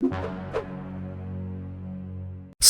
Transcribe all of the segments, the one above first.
you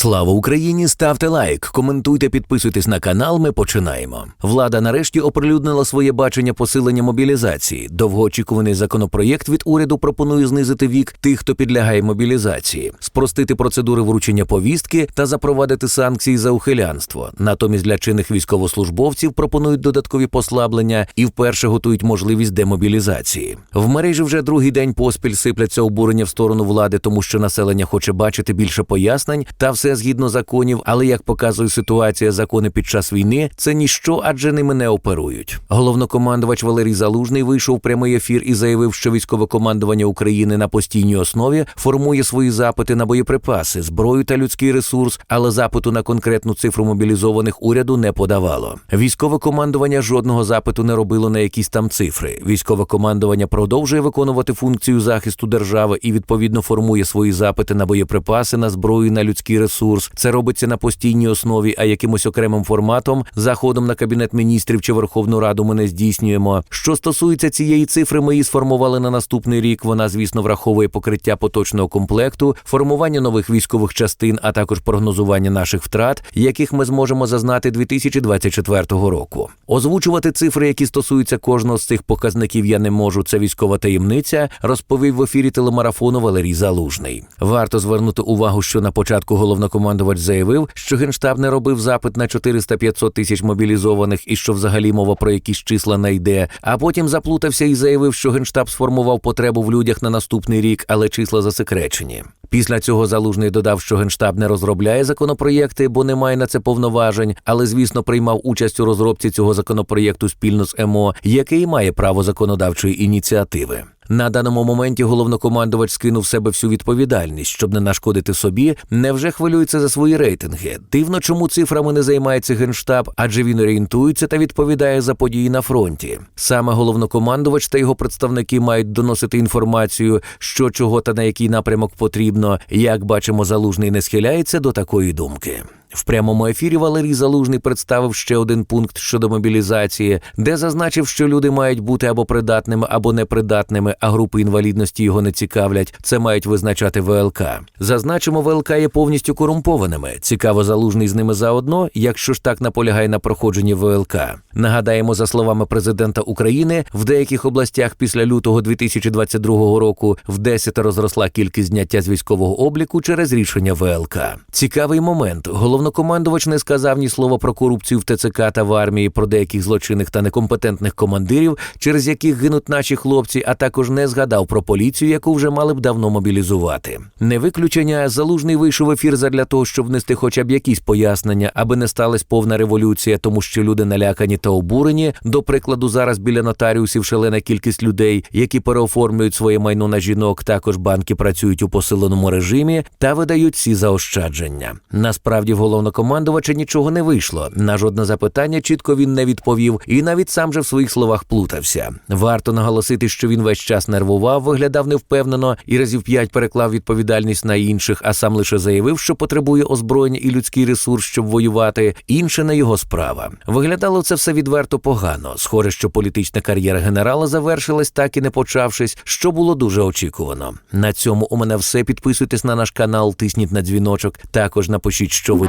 Слава Україні! Ставте лайк, коментуйте, підписуйтесь на канал. Ми починаємо. Влада нарешті оприлюднила своє бачення посилення мобілізації. Довгоочікуваний законопроєкт від уряду пропонує знизити вік тих, хто підлягає мобілізації, спростити процедури вручення повістки та запровадити санкції за ухилянство. Натомість для чинних військовослужбовців пропонують додаткові послаблення і вперше готують можливість демобілізації. В мережі вже другий день поспіль сипляться обурення в сторону влади, тому що населення хоче бачити більше пояснень та все згідно законів. Але як показує ситуація, закони під час війни це ніщо, адже ними не оперують. Головнокомандувач Валерій Залужний вийшов в прямий ефір і заявив, що військове командування України на постійній основі формує свої запити на боєприпаси, зброю та людський ресурс, але запиту на конкретну цифру мобілізованих уряду не подавало. Військове командування жодного запиту не робило на якісь там цифри. Військове командування продовжує виконувати функцію захисту держави і відповідно формує свої запити на боєприпаси, на зброю, на людський ресурс. Це робиться на постійній основі, а якимось окремим форматом, заходом на кабінет міністрів чи Верховну Раду ми не здійснюємо. Що стосується цієї цифри, ми її сформували на наступний рік. Вона, звісно, враховує покриття поточного комплекту, формування нових військових частин, а також прогнозування наших втрат, яких ми зможемо зазнати 2024 року. Озвучувати цифри, які стосуються кожного з цих показників, я не можу. Це військова таємниця, розповів в ефірі телемарафону Валерій Залужний. Варто звернути увагу, що на початку головнокомандувач заявив, що генштаб не робив запит на 400-500 тисяч мобілізованих і що взагалі мова про якісь числа не йде. А потім заплутався і заявив, що генштаб сформував потребу в людях на наступний рік, але числа засекречені. Після цього залужний додав, що генштаб не розробляє законопроєкти, бо не має на це повноважень, але звісно приймав участь у розробці цього законопроєкту спільно з МО, який має право законодавчої ініціативи. На даному моменті головнокомандувач скинув себе всю відповідальність, щоб не нашкодити собі. Невже хвилюється за свої рейтинги? Дивно, чому цифрами не займається генштаб, адже він орієнтується та відповідає за події на фронті. Саме головнокомандувач та його представники мають доносити інформацію, що чого та на який напрямок потрібно. Як бачимо, залужний не схиляється до такої думки. В прямому ефірі Валерій Залужний представив ще один пункт щодо мобілізації, де зазначив, що люди мають бути або придатними, або непридатними, а групи інвалідності його не цікавлять. Це мають визначати ВЛК. Зазначимо, ВЛК є повністю корумпованими. Цікаво, залужний з ними заодно, якщо ж так наполягає на проходженні ВЛК. Нагадаємо, за словами президента України, в деяких областях після лютого 2022 року в 10 розросла кількість зняття з військового обліку через рішення ВЛК. Цікавий момент. Головнокомандувач не сказав ні слова про корупцію в ТЦК та в армії, про деяких злочинних та некомпетентних командирів, через яких гинуть наші хлопці, а також не згадав про поліцію, яку вже мали б давно мобілізувати. Не виключення залужний вийшов в ефір задля того, щоб внести хоча б якісь пояснення, аби не сталася повна революція, тому що люди налякані та обурені. До прикладу, зараз біля нотаріусів шалена кількість людей, які переоформлюють своє майно на жінок. Також банки працюють у посиленому режимі та видають ці заощадження. Насправді в головнокомандувача нічого не вийшло. На жодне запитання чітко він не відповів, і навіть сам же в своїх словах плутався. Варто наголосити, що він весь час нервував, виглядав невпевнено і разів п'ять переклав відповідальність на інших, а сам лише заявив, що потребує озброєння і людський ресурс, щоб воювати. Інше не його справа. Виглядало це все відверто погано. Схоже, що політична кар'єра генерала завершилась, так і не почавшись, що було дуже очікувано. На цьому у мене все. Підписуйтесь на наш канал, тисніть на дзвіночок. Також напишіть, що ви